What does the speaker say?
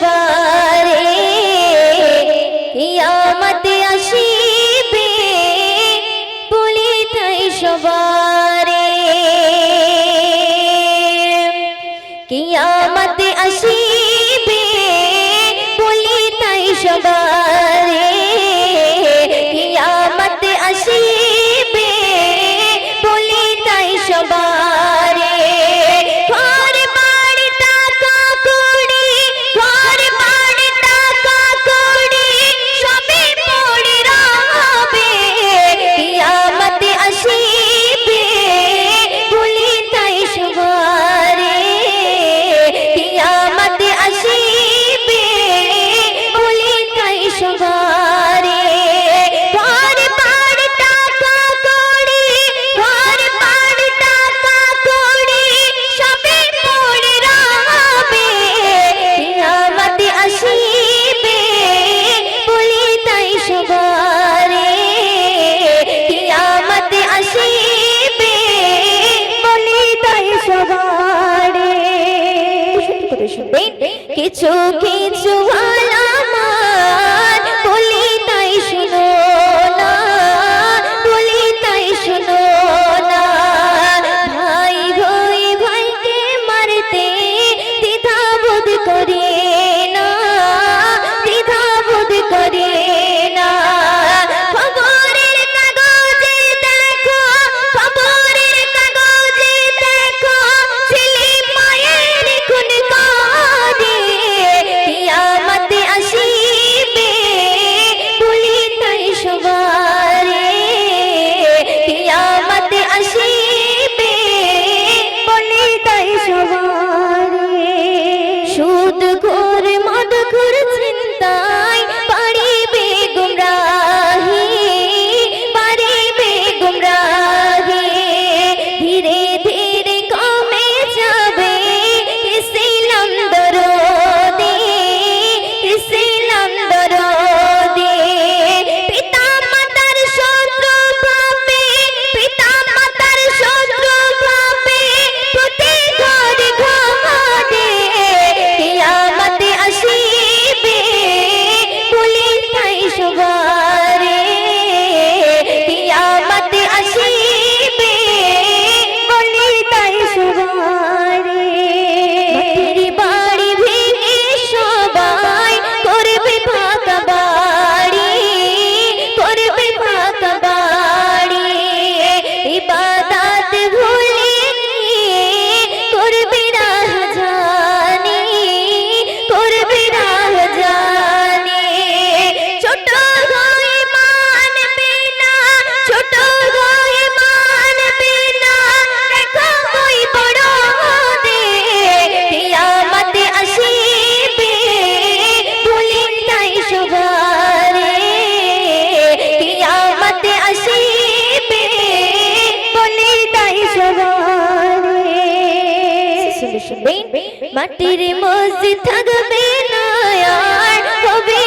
分 চোখের না আসবেন মাটির মসজিদ থাকবে না আর হবে